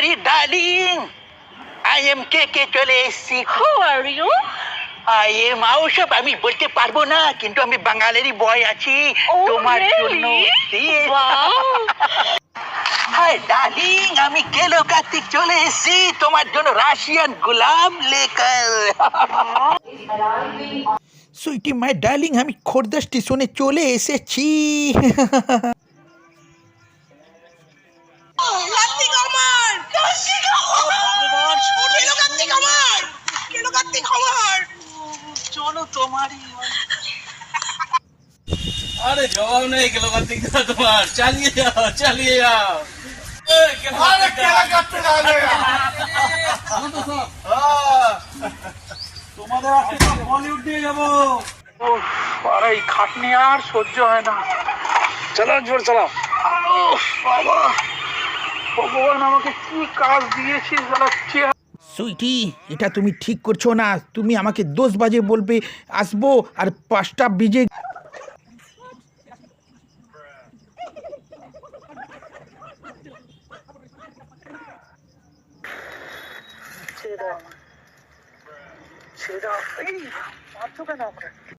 Kishori darling I am কে কে চলে এসেছি Who are you? I am আউসব আমি বলতে পারব না কিন্তু আমি বাঙালিরই বয় আছি Oh, তোমার? জন্য. Wow. হাই ডার্লিং আমি কেলো কার্তিক চলে এসেছি তোমার জন্য রাশিয়ান গোলাম লেকার সুইটি মাই ডার্লিং আমি খোর্ধা স্টেশনে চলে এসেছি তোমারই। আরে জবাব নেই গেল তোমার। চালিয়ে যাও চালিয়ে যাও। আরে কেলা কাটতে তোমাদের আজকে বলিউড নিয়ে যাব। আর এই খাটনি আর সহ্য হয় না। চলো জোর চলো বাবা। ভগবান আমাকে কি কাজ দিয়েছিস সুইটি, এটা তুমি ঠিক করছ না। তুমি আমাকে দোষ বাজে বলবে, আসব আর পাঁচটা বিজে ছেড়ে দাও ছেড়ে দাও। কেন আমরা